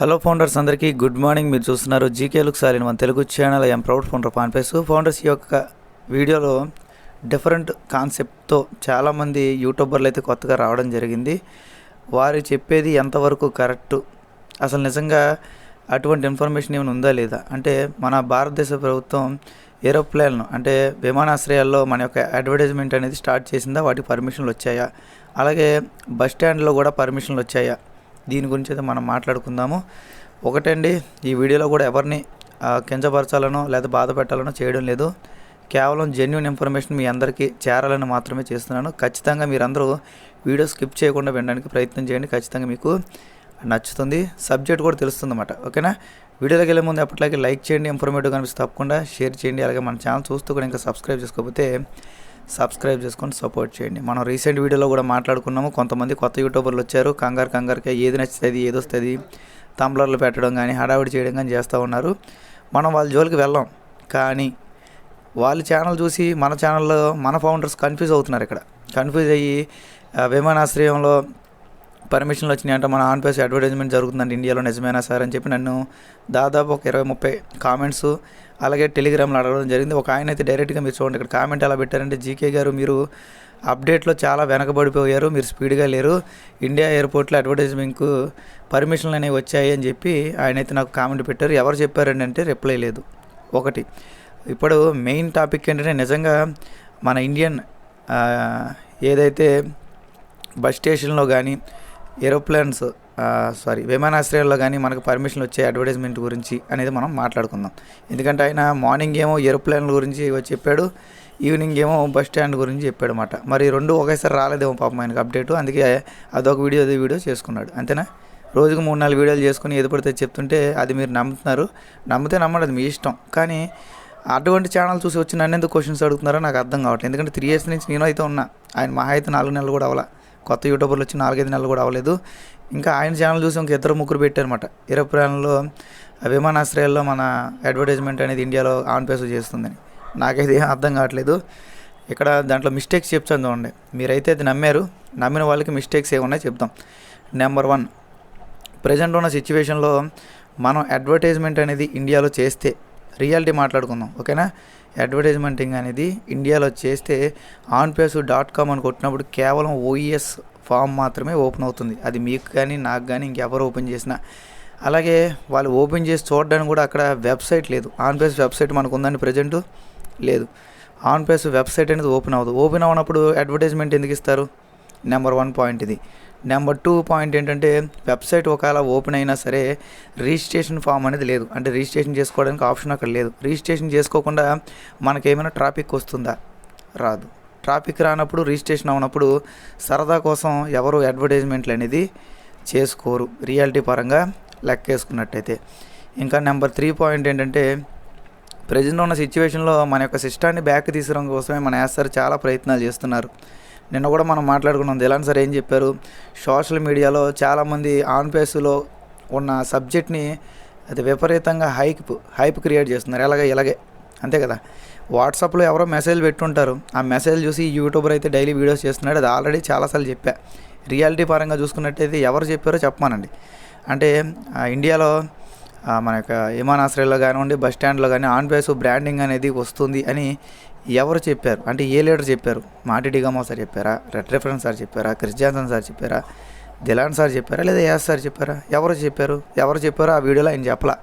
Hello founders అందరికీ good morning. మీరు చూస్తున్నారు జీకే లుక్ సాలిన్ మన Telugu channel I'm proud founder పాన్పేస్ founders యొక్క వీడియోలో డిఫరెంట్ కాన్సెప్ట్తో చాలామంది యూట్యూబర్లు అయితే కొత్తగా రావడం జరిగింది. వారు చెప్పేది ఎంతవరకు కరెక్ట్ అసలు నిజంగా అటువంటి ఇన్ఫర్మేషన్ ఏమైనా ఉందా లేదా? అంటే మన భారతదేశ ప్రభుత్వం ఏరోప్లేన్ అంటే విమానాశ్రయాల్లో మన యొక్క అడ్వర్టైజ్మెంట్ అనేది స్టార్ట్ చేసిందా? వాటికి పర్మిషన్లు వచ్చాయా? అలాగే బస్ స్టాండ్లో కూడా పర్మిషన్లు వచ్చాయా? దీని గురించి అయితే మనం మాట్లాడుకుందాము. ఒకటండి ఈ వీడియోలో కూడా ఎవరిని కించపరచాలనో లేదా బాధ పెట్టాలనో చేయడం లేదు. కేవలం జెన్యున్ ఇన్ఫర్మేషన్ మీ అందరికీ చేరాలని మాత్రమే చేస్తున్నాను. ఖచ్చితంగా మీరందరూ వీడియో స్కిప్ చేయకుండా వినడానికి ప్రయత్నం చేయండి. ఖచ్చితంగా మీకు నచ్చుతుంది. సబ్జెక్ట్ కూడా తెలుస్తుంది అన్నమాట ఓకేనా? వీడియోలోకి వెళ్ళే ముందు ఎప్పటిలాగే లైక్ చేయండి. ఇన్ఫర్మేటివ్ కనిపిస్తే తప్పకుండా షేర్ చేయండి. అలాగే మన ఛానల్ చూస్తూ కూడా ఇంకా సబ్స్క్రైబ్ చేసుకోకపోతే సబ్స్క్రైబ్ చేసుకొని సపోర్ట్ చేయండి. మనం రీసెంట్ వీడియోలో కూడా మాట్లాడుకున్నాము. కొంతమంది కొత్త యూట్యూబర్లు వచ్చారు. కంగారు కంగారుకే ఏది నచ్చుతుంది ఏది వస్తుంది తంబ్లర్లు పెట్టడం కానీ హడావిడి చేయడం కానీ చేస్తూ ఉన్నారు. మనం వాళ్ళ జోలికి వెళ్ళాం. కానీ వాళ్ళ ఛానల్ చూసి మన ఛానల్లో మన ఫౌండర్స్ కన్ఫ్యూజ్ అవుతున్నారు ఇక్కడ. కన్ఫ్యూజ్ అయ్యి విమానాశ్రయంలో పర్మిషన్లు వచ్చినాయంటే మన ఆన్ పేస్ అడ్వర్టైజ్మెంట్ జరుగుతుందండి. ఇండియాలో నిజమేనా సార్ అని చెప్పి నన్ను దాదాపు ఒక ఇరవై ముప్పై కామెంట్స్ అలాగే టెలిగ్రామ్లో అడగడం జరిగింది. ఒక ఆయన అయితే డైరెక్ట్గా మీరు చూడండి ఇక్కడ కామెంట్ ఎలా పెట్టారంటే జీకే గారు మీరు అప్డేట్లో చాలా వెనకబడిపోయారు మీరు స్పీడ్గా లేరు ఇండియా ఎయిర్పోర్ట్లో అడ్వర్టైజ్మెంట్కు పర్మిషన్లు అనేవి వచ్చాయి అని చెప్పి ఆయన అయితే నాకు కామెంట్ పెట్టారు. ఎవరు చెప్పారండి అంటే రిప్లై లేదు. ఒకటి ఇప్పుడు మెయిన్ టాపిక్ ఏంటంటే నిజంగా మన ఇండియన్ ఏదైతే బస్ స్టేషన్లో కానీ ఏరోప్లేన్స్ సారీ విమానాశ్రయాల్లో కానీ మనకు పర్మిషన్ వచ్చే అడ్వర్టైజ్మెంట్ గురించి అనేది మనం మాట్లాడుకుందాం. ఎందుకంటే ఆయన మార్నింగ్ ఏమో ఏరోప్లేన్ల గురించి చెప్పాడు ఈవినింగ్ ఏమో బస్ స్టాండ్ గురించి చెప్పాడు అనమాట మరి రెండు ఒకేసారి రాలేదేమో పాపం ఆయనకు అప్డేట్ అందుకే అదొక వీడియో అది వీడియో చేసుకున్నాడు. అంతేనా? రోజుకు మూడు నాలుగు వీడియోలు చేసుకుని ఏది పడితే చెప్తుంటే అది మీరు నమ్ముతున్నారు. నమ్మితే నమ్మడం మీ ఇష్టం. కానీ అటువంటి ఛానల్ చూసి వచ్చి నన్ను ఎందుకు క్వశ్చన్స్ అడుగుతున్నారో నాకు అర్థం కావట్లేదు. ఎందుకంటే త్రీ ఇయర్స్ నుంచి నేను అయితే ఉన్నా. ఆయన మహా అయితే నాలుగు నెలలు కూడా అవ్వాల. కొత్త యూట్యూబర్లు వచ్చి నాలుగైదు నెలలు కూడా అవ్వలేదు. ఇంకా ఆయన ఛానల్ చూసి ఇంక ఇద్దరు ముగ్గురు పెట్టారనమాట ఏరోప్లేన్లో విమానాశ్రయాల్లో మన అడ్వర్టైజ్మెంట్ అనేది ఇండియాలో ఆన్ పేస్ చేస్తుందని. నాకైతే ఏం అర్థం కావట్లేదు. ఇక్కడ దాంట్లో మిస్టేక్స్ చెప్తాను చూడండి. మీరైతే అది నమ్మారు. నమ్మిన వాళ్ళకి మిస్టేక్స్ ఏమున్నాయి చెప్తాం. నెంబర్ వన్ ప్రజెంట్ ఉన్న సిచ్యువేషన్లో మనం అడ్వర్టైజ్మెంట్ అనేది ఇండియాలో చేస్తే రియాలిటీ మాట్లాడుకుందాం. ఓకేనా? అడ్వర్టైజ్మెంటింగ్ అనేది ఇండియాలో చేస్తే ఆన్ పేస్ డాట్ కామ్ అని కొట్టినప్పుడు కేవలం ఓఈఎస్ ఫామ్ మాత్రమే ఓపెన్ అవుతుంది. అది మీకు కానీ నాకు కానీ ఇంకెవరు ఓపెన్ చేసినా. అలాగే వాళ్ళు ఓపెన్ చేసి చూడడానికి కూడా అక్కడ వెబ్సైట్ లేదు. ఆన్ పేస్ వెబ్సైట్ మనకు ఉందని ప్రజెంట్? లేదు. ఆన్ పేస్ వెబ్సైట్ అనేది ఓపెన్ అవ్వదు. ఓపెన్ అవ్వనప్పుడు అడ్వర్టైజ్మెంట్ ఎందుకు ఇస్తారు? నెంబర్ వన్ పాయింట్ ఇది. నెంబర్ టూ పాయింట్ ఏంటంటే వెబ్సైట్ ఒకవేళ ఓపెన్ అయినా సరే రిజిస్ట్రేషన్ ఫామ్ అనేది లేదు. అంటే రిజిస్ట్రేషన్ చేసుకోవడానికి ఆప్షన్ అక్కడ లేదు. రిజిస్ట్రేషన్ చేసుకోకుండా మనకేమైనా ట్రాఫిక్ వస్తుందా? రాదు. ట్రాఫిక్ రానప్పుడు రిజిస్ట్రేషన్ అవునప్పుడు సరదా కోసం ఎవరు అడ్వర్టైజ్మెంట్లు అనేది చేసుకోరు. రియాలిటీ పరంగా లెక్కేసుకున్నట్టయితే. ఇంకా నెంబర్ త్రీ పాయింట్ ఏంటంటే ప్రజెంట్ ఉన్న సిచ్యువేషన్లో మన యొక్క సిస్టాన్ని బ్యాక్ తీసుకోవడం కోసమే మన యాస్తారు చాలా ప్రయత్నాలు చేస్తున్నారు. నిన్న కూడా మనం మాట్లాడుకున్నాం దిలాన్ సార్ ఏం చెప్పారు? సోషల్ మీడియాలో చాలామంది ఆన్ పేస్లో ఉన్న సబ్జెక్ట్ని అది విపరీతంగా హైప్ హైప్ క్రియేట్ చేస్తున్నారు. ఎలాగ ఇలాగే. అంతే కదా? వాట్సాప్లో ఎవరో మెసేజ్ పెట్టుంటారు. ఆ మెసేజ్ చూసి యూట్యూబర్ అయితే డైలీ వీడియోస్ చేస్తున్నాడు. అది ఆల్రెడీ చాలాసార్లు చెప్పా. రియాలిటీ పరంగా చూసుకున్నట్టయితే ఎవరు చెప్పారో చెప్పమానండి. అంటే ఆ, ఇండియాలో మన యొక్క విమానాశ్రయంలో కానివ్వండి బస్ స్టాండ్లో కానీ ఆన్ బేస్ బ్రాండింగ్ అనేది వస్తుంది అని ఎవరు చెప్పారు? అంటే ఏ లీడర్ చెప్పారు? మాటి డిగమో సార్ చెప్పారా? రెడ్ రిఫరెన్స్ సార్ చెప్పారా? క్రిస్ సార్ చెప్పారా? దిలాన్ సార్ చెప్పారా? లేదా యాస్ సార్ చెప్పారా? ఎవరు చెప్పారు? ఎవరు చెప్పారో ఆ వీడియోలో ఆయన చెప్పలా.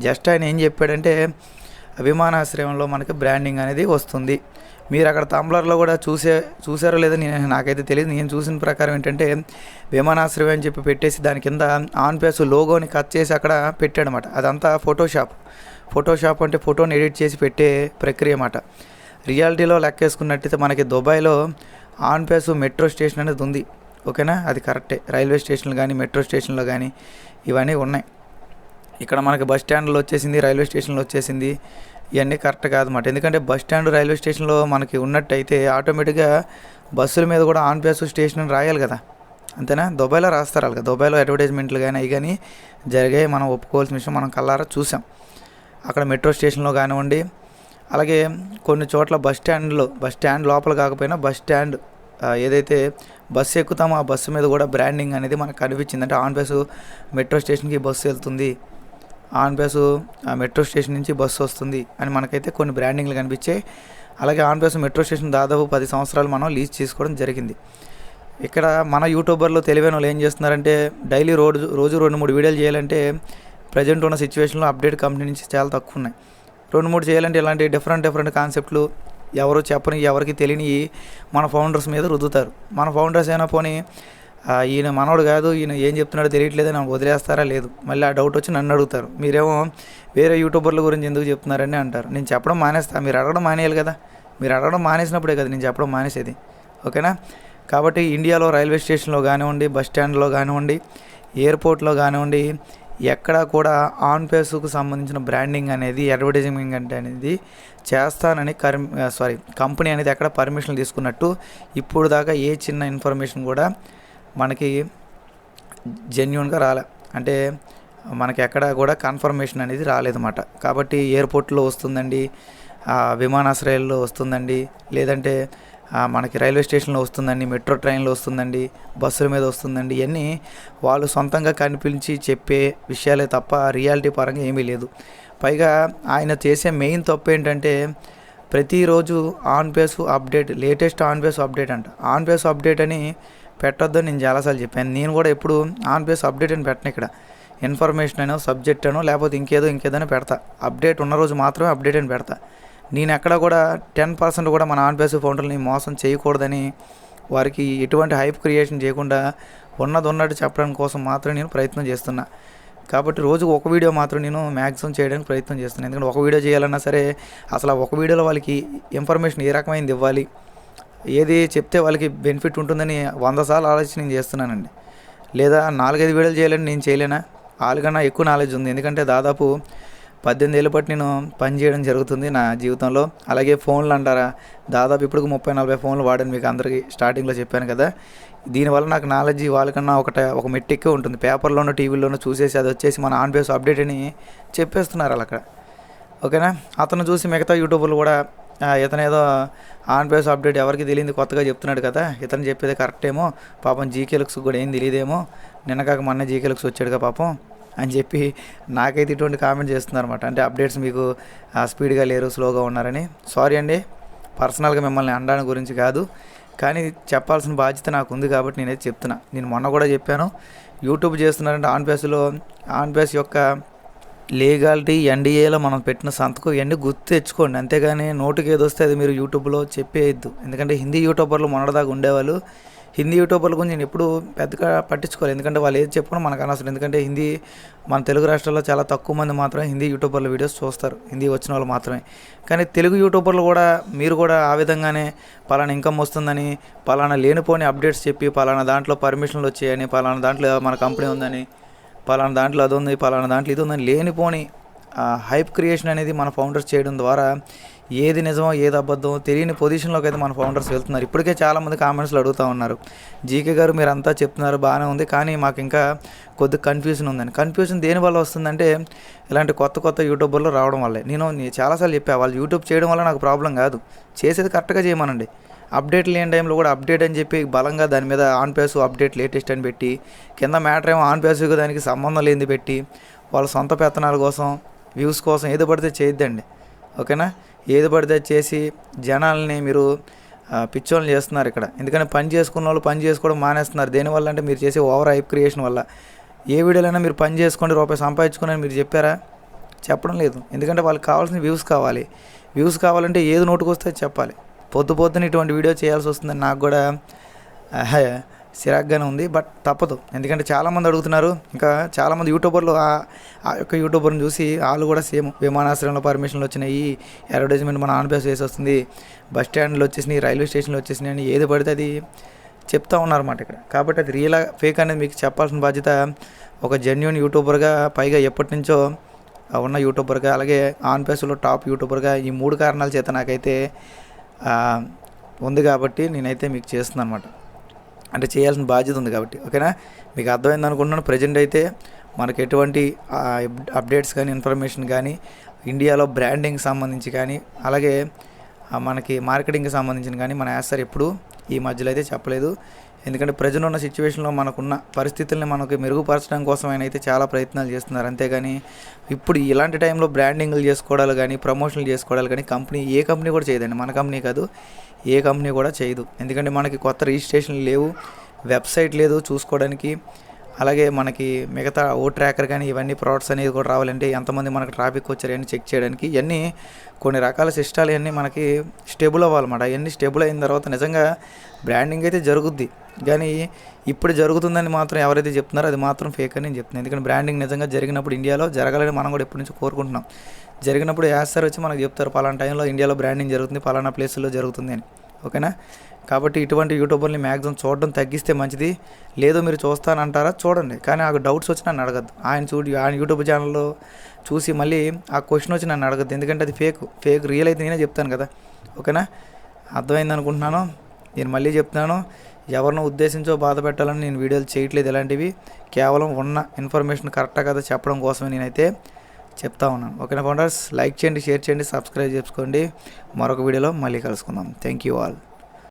జస్ట్ ఆయన ఏం చెప్పాడంటే విమానాశ్రయంలో మనకి బ్రాండింగ్ అనేది వస్తుంది. మీరు అక్కడ తాంబ్లర్లో కూడా చూసే చూసారో లేదో నేను నాకైతే తెలియదు నేను చూసిన ప్రకారం ఏంటంటే విమానాశ్రయం అని చెప్పి పెట్టేసి దాని కింద ఆన్ పేస్ లోగోని కట్ చేసి అక్కడ పెట్టాడనమాట అదంతా ఫోటోషాప్ ఫోటోషాప్ అంటే ఫోటోని ఎడిట్ చేసి పెట్టే ప్రక్రియ అన్నమాట. రియాలిటీలో లెక్కేసుకున్నట్టయితే మనకి దుబాయ్లో ఆన్ పేస్ మెట్రో స్టేషన్ అనేది ఉంది. ఓకేనా? అది కరెక్టే. రైల్వే స్టేషన్లు కానీ మెట్రో స్టేషన్లో కానీ ఇవన్నీ ఉన్నాయి. ఇక్కడ మనకి బస్ స్టాండ్లో వచ్చేసింది రైల్వే స్టేషన్లో వచ్చేసింది. ఇవన్నీ కరెక్ట్ కాదన్నమాట ఎందుకంటే బస్ స్టాండ్ రైల్వే స్టేషన్లో మనకి ఉన్నట్టయితే ఆటోమేటిక్గా బస్సుల మీద కూడా ఆన్ పేస్ స్టేషన్ అని రాయాలి కదా. అంతేనా? దుబాయ్లో రాస్తారు అలాగే దుబాయ్లో అడ్వర్టైజ్మెంట్లు కానీ అవి కానీ జరిగాయి. మనం ఒప్పుకోవాల్సిన విషయం మనం కల్లారా చూసాం. అక్కడ మెట్రో స్టేషన్లో కానివ్వండి అలాగే కొన్ని చోట్ల బస్ స్టాండ్లో బస్ స్టాండ్ లోపల కాకపోయినా బస్ స్టాండ్ ఏదైతే బస్సు ఎక్కుతామో ఆ బస్సు మీద కూడా బ్రాండింగ్ అనేది మనకు కనిపించింది. అంటే ఆన్ బస్సు మెట్రో స్టేషన్కి బస్సు వెళ్తుంది. ఆన్ బస్సు ఆ మెట్రో స్టేషన్ నుంచి బస్సు వస్తుంది అని మనకైతే కొన్ని బ్రాండింగ్లు కనిపించాయి. అలాగే ఆన్ బస్సు మెట్రో స్టేషన్ దాదాపు పది సంవత్సరాలు మనం లీజ్ చేసుకోవడం జరిగింది. ఇక్కడ మన యూట్యూబర్లు తెలివైన వాళ్ళు ఏం చేస్తున్నారంటే డైలీ రోజు రోజు రెండు మూడు వీడియోలు చేయాలంటే ప్రజెంట్ ఉన్న సిచ్యువేషన్లో అప్డేట్ కంపెనీ నుంచి చాలా తక్కువ ఉన్నాయి. రెండు మూడు చేయాలంటే ఇలాంటి డిఫరెంట్ డిఫరెంట్ కాన్సెప్ట్లు ఎవరు చెప్పని ఎవరికి తెలియని మన ఫౌండర్స్ మీద రుద్దుతారు. మన ఫౌండర్స్ అయినా పోనీ ఈయన మనోడు కాదు ఈయన ఏం చెప్తున్నాడో తెలియట్లేదు నాకు వదిలేస్తారా లేదు. మళ్ళీ ఆ డౌట్ వచ్చి నన్ను అడుగుతారు. మీరేమో వేరే యూట్యూబర్ల గురించి ఎందుకు చెప్తున్నారని అంటారు. నేను చెప్పడం మానేస్తా. మీరు అడగడం మానేయాలి కదా. మీరు అడగడం మానేసినప్పుడే కదా నేను చెప్పడం మానేసేది. ఓకేనా? కాబట్టి ఇండియాలో రైల్వే స్టేషన్లో కానివ్వండి బస్ స్టాండ్లో కానివ్వండి ఎయిర్పోర్ట్లో కానివ్వండి ఎక్కడా కూడా ఆన్ పేస్కు సంబంధించిన బ్రాండింగ్ అనేది అడ్వర్టైజింగ్ అంటే అనేది చేస్తానని కర్ సారీ కంపెనీ అనేది ఎక్కడ పర్మిషన్ తీసుకున్నట్టు ఇప్పుడు దాకా ఏ చిన్న ఇన్ఫర్మేషన్ కూడా మనకి జెన్యున్గా రాలే. అంటే మనకి ఎక్కడ కూడా కన్ఫర్మేషన్ అనేది రాలేదన్నమాట. కాబట్టి ఎయిర్పోర్ట్లో వస్తుందండి విమానాశ్రయాల్లో వస్తుందండి లేదంటే మనకి రైల్వే స్టేషన్లో వస్తుందండి మెట్రో ట్రైన్లో వస్తుందండి బస్సుల మీద వస్తుందండి ఇవన్నీ వాళ్ళు సొంతంగా కనిపించి చెప్పే విషయాలే తప్ప రియాలిటీ పరంగా ఏమీ లేదు. పైగా ఆయన చేసే మెయిన్ తప్పు ఏంటంటే ప్రతిరోజు on face update latest on face update అంట. ఆన్ పేస్ అప్డేట్ అని పెట్టొద్దని నేను చాలాసార్లు చెప్పాను. నేను కూడా ఎప్పుడు ఆన్ పేస్ అప్డేట్ అని పెట్టను ఇక్కడ. ఇన్ఫర్మేషన్ అనో సబ్జెక్ట్ అనో లేకపోతే ఇంకేదో ఇంకేదైనా పెడతా. అప్డేట్ ఉన్న రోజు మాత్రమే అప్డేట్ అని పెడతా. నేను ఎక్కడ కూడా టెన్ పర్సెంట్ కూడా మన ఆన్ బేస్ ఫౌండర్ని మోసం చేయకూడదని వారికి ఎటువంటి హైప్ క్రియేషన్ చేయకుండా ఉన్నది ఉన్నట్టు చెప్పడం కోసం మాత్రం నేను ప్రయత్నం చేస్తున్నా. కాబట్టి రోజుకు ఒక వీడియో మాత్రం నేను మ్యాక్సిమం చేయడానికి ప్రయత్నం చేస్తున్నాను ఎందుకంటే ఒక వీడియో చేయాలన్నా సరే అసలు ఒక వీడియోలో వాళ్ళకి ఇన్ఫర్మేషన్ ఏ రకమైనది ఇవ్వాలి? ఏది చెప్తే వాళ్ళకి బెనిఫిట్ ఉంటుందని వంద సార్లు ఆలోచన నేను చేస్తున్నానండి. లేదా నాలుగైదు వీడియోలు చేయాలని నేను చేయలేనా? వాళ్ళకన్నా ఎక్కువ నాలెడ్జ్ ఉంది. ఎందుకంటే దాదాపు పద్దెనిమిది ఏళ్ళ పాటు నేను పని చేయడం జరుగుతుంది నా జీవితంలో. అలాగే ఫోన్లు అంటారా? దాదాపు ఇప్పుడు ముప్పై నలభై ఫోన్లు వాడాను మీకు అందరికీ స్టార్టింగ్లో చెప్పాను కదా. దీనివల్ల నాకు నాలెడ్జ్ వాళ్ళకన్నా ఒకట ఒక మెట్టిక్కే ఉంటుంది. పేపర్లోనూ టీవీలోనూ చూసేసి అది వచ్చేసి మన ఆన్ బేస్ అప్డేట్ అని చెప్పేస్తున్నారు వాళ్ళు అక్కడ. ఓకేనా? అతను చూసి మిగతా యూట్యూబ్లు కూడా ఇతనేదో ఇతను ఏదో ఆన్ పేస్ అప్డేట్ ఎవరికి తెలియదు కొత్తగా చెప్తున్నాడు కదా. ఇతను చెప్పేది కరెక్ట్ ఏమో పాపం జీకే లుక్స్ కూడా ఏం తెలియదేమో. నిన్న కాక మొన్న జీకే లుక్స్ వచ్చాడుగా పాపం. అని చెప్పి నాకైతే ఇటువంటి కామెంట్ చేస్తున్నారు అనమాట అంటే అప్డేట్స్ మీకు ఆ, స్పీడ్గా లేరు స్లోగా ఉన్నారని. సారీ అండి పర్సనల్గా మిమ్మల్ని అనడానికి గురించి కాదు. కానీ చెప్పాల్సిన బాధ్యత నాకు ఉంది కాబట్టి నేనైతే చెప్తున్నా. నేను మొన్న కూడా చెప్పాను. యూట్యూబ్ చేస్తున్నారంటే ఆన్ పేస్లో యొక్క లీగాలిటీ ఎన్డీఏలో మనం పెట్టిన సంతకం ఇవన్నీ గుర్తు తెచ్చుకోండి. అంతేగాని నోటికి ఏదో వస్తే అది మీరు యూట్యూబ్లో చెప్పేయద్దు. ఎందుకంటే హిందీ యూట్యూబర్లు మొన్నటిదాకా ఉండేవాళ్ళు. హిందీ యూట్యూబర్ల గురించి నేను ఎప్పుడు పెద్దగా పట్టించుకోవాలి ఎందుకంటే వాళ్ళు ఏది చెప్పుకున్నా మనకు అనవసరం. ఎందుకంటే హిందీ మన తెలుగు రాష్ట్రాల్లో చాలా తక్కువ మంది మాత్రమే హిందీ యూట్యూబర్ల వీడియోస్ చూస్తారు. హిందీ వచ్చిన వాళ్ళు మాత్రమే. కానీ తెలుగు యూట్యూబర్లు కూడా మీరు కూడా ఆ విధంగానే పలానా ఇన్కమ్ వస్తుందని పలానా లేనిపోని అప్డేట్స్ చెప్పి పలానా దాంట్లో పర్మిషన్లు వచ్చాయని పలానా దాంట్లో మన కంపెనీ ఉందని పలానా దాంట్లో అది ఉంది పలానా దాంట్లో ఇది ఉందని లేనిపోని హైప్ క్రియేషన్ అనేది మన ఫౌండర్స్ చేయడం ద్వారా ఏది నిజమో ఏది అబద్ధమో తెలియని పొజిషన్లోకి అయితే మన ఫౌండర్స్ వెళ్తున్నారు. ఇప్పటికే చాలామంది కామెంట్స్లో అడుగుతూ ఉన్నారు. జీకే గారు మీరు అంతా చెప్తున్నారు బాగానే ఉంది. కానీ మాకు ఇంకా కొద్ది కన్ఫ్యూజన్ ఉందని కన్ఫ్యూజన్ దేనివల్ల వస్తుందంటే ఇలాంటి కొత్త కొత్త యూట్యూబర్లు రావడం వల్లే. నేను చాలాసార్లు చెప్పా వాళ్ళు యూట్యూబ్ చేయడం వల్ల నాకు ప్రాబ్లం కాదు. చేసేది కరెక్ట్గా చేయమనండి. అప్డేట్ లేని టైంలో కూడా అప్డేట్ అని చెప్పి బలంగా దాని మీద ఆన్ పేస్ అప్డేట్ లేటెస్ట్ అని పెట్టి కింద మ్యాటర్ ఏమో ఆన్ పేస్కి దానికి సంబంధం లేనిది పెట్టి వాళ్ళ సొంత పెత్తనాల కోసం వ్యూస్ కోసం ఏది పడితే చేయొద్దండి. ఓకేనా? ఏది పడితే చేసి జనాల్ని మీరు పిచ్చోళ్ళు పిచ్చోళ్ళని చేస్తున్నారు ఇక్కడ. ఎందుకంటే పని చేసుకున్న వాళ్ళు పని చేసుకోవడం మానేస్తున్నారు. దేనివల్ల అంటే మీరు చేసే ఓవర్ హైప్ క్రియేషన్ వల్ల. ఏ వీడియోలైనా మీరు పని చేసుకోండి రూపాయి సంపాదించుకుని మీరు చెప్పారా? చెప్పడం లేదు. ఎందుకంటే వాళ్ళకి కావాల్సిన వ్యూస్ కావాలి. వ్యూస్ కావాలంటే ఏది నోటుకు వస్తే చెప్పాలి. పొద్దు పొద్దున ఇటువంటి వీడియో చేయాల్సి వస్తుందని నాకు కూడా సిరాగ్గానే ఉంది బట్ తప్పదు. ఎందుకంటే చాలామంది అడుగుతున్నారు ఇంకా చాలామంది యూట్యూబర్లు ఆ ఆ యొక్క యూట్యూబర్ని చూసి వాళ్ళు కూడా సేమ్ విమానాశ్రయంలో పర్మిషన్లు వచ్చినాయి అడ్వర్టైజ్మెంట్ మన ఆన్ పేస్ వేసి వస్తుంది బస్ స్టాండ్లో వచ్చేసినాయి రైల్వే స్టేషన్లో వచ్చేసినాయి అని ఏది పడితే అది చెప్తా ఉన్నారన్నమాట ఇక్కడ. కాబట్టి అది రియల్ ఫేక్ అనేది మీకు చెప్పాల్సిన బాధ్యత ఒక జెన్యున్ యూట్యూబర్గా పైగా ఎప్పటి నుంచో ఉన్న యూట్యూబర్గా అలాగే ఆన్ పేస్లో టాప్ యూట్యూబర్గా ఈ మూడు కారణాల చేత నాకైతే ఉంది కాబట్టి నేనైతే మీకు చేస్తున్నాను అనమాట అంటే చేయాల్సిన బాధ్యత ఉంది కాబట్టి. ఓకేనా? మీకు అర్థమైంది అనుకుంటున్నాను. ప్రజెంట్ అయితే మనకు ఎటువంటి అప్డేట్స్ కానీ ఇన్ఫర్మేషన్ కానీ ఇండియాలో బ్రాండింగ్ సంబంధించి కానీ అలాగే మనకి మార్కెటింగ్కి సంబంధించిన కానీ మన యాసర్ ఎప్పుడు ఈ మధ్యలో అయితే చెప్పలేదు. ఎందుకంటే ప్రజలు ఉన్న సిచ్యువేషన్లో మనకున్న పరిస్థితుల్ని మనకు మెరుగుపరచడం కోసం ఆయన అయితే చాలా ప్రయత్నాలు చేస్తున్నారు. అంతేగాని ఇప్పుడు ఇలాంటి టైంలో బ్రాండింగ్లు చేసుకోవడాలు కానీ ప్రమోషన్లు చేసుకోవడాలు కానీ కంపెనీ ఏ కంపెనీ కూడా చేయదండి. మన కంపెనీ కాదు. ఏ కంపెనీ కూడా చేయదు. ఎందుకంటే మనకి కొత్త రిజిస్ట్రేషన్లు లేవు వెబ్సైట్ లేదు చూసుకోవడానికి. అలాగే మనకి మిగతా ఓ ట్రాకర్ కానీ ఇవన్నీ ప్రోడక్ట్స్ అనేది కూడా రావాలంటే ఎంతమంది మనకు ట్రాఫిక్ వచ్చారు అని చెక్ చేయడానికి ఇవన్నీ కొన్ని రకాల సిస్టాలు ఇవన్నీ మనకి స్టేబుల్ అవ్వాలన్నమాట. ఇవన్నీ స్టేబుల్ అయిన తర్వాత నిజంగా బ్రాండింగ్ అయితే జరుగుద్ది. కానీ ఇప్పుడు జరుగుతుందని మాత్రం ఎవరైతే చెప్తున్నారో అది మాత్రం ఫేక్ అని నేను చెప్తున్నాను ఎందుకంటే బ్రాండింగ్ నిజంగా జరిగినప్పుడు ఇండియాలో జరగాలని మనం కూడా ఎప్పటి నుంచి కోరుకుంటున్నాం. జరిగినప్పుడు వేస్తారు వచ్చి మనకు చెప్తారు పలానా టైంలో ఇండియాలో బ్రాండింగ్ జరుగుతుంది పలానా ప్లేస్లో జరుగుతుంది అని. ఓకేనా? కాబట్టి ఇటువంటి యూట్యూబర్ని మ్యాక్సిమం చూడడం తగ్గిస్తే మంచిది. లేదో మీరు చూస్తానంటారా? చూడండి. కానీ నాకు డౌట్స్ వచ్చి నన్ను అడగద్దు. ఆయన చూడు ఆయన యూట్యూబ్ ఛానల్లో చూసి మళ్ళీ ఆ క్వశ్చన్ వచ్చి నన్ను అడగద్దు. ఎందుకంటే అది ఫేక్ ఫేక్ రియల్ అయితే నేనే చెప్తాను కదా. ఓకేనా? అర్థమైంది అనుకుంటున్నాను నేను మళ్ళీ చెప్తున్నాను. ఎవరినో ఉద్దేశించో బాధ పెట్టాలని నేను వీడియోలు చేయట్లేదు. ఇలాంటివి కేవలం ఉన్న ఇన్ఫర్మేషన్ కరెక్టా కదా చెప్పడం కోసమే నేనైతే చెప్తా ఉన్నాను. ఓకేనా ఫౌండర్స్? లైక్ చేయండి షేర్ చేయండి సబ్స్క్రైబ్ చేసుకోండి. మరొక వీడియోలో మళ్ళీ కలుసుకుందాం. Thank you all.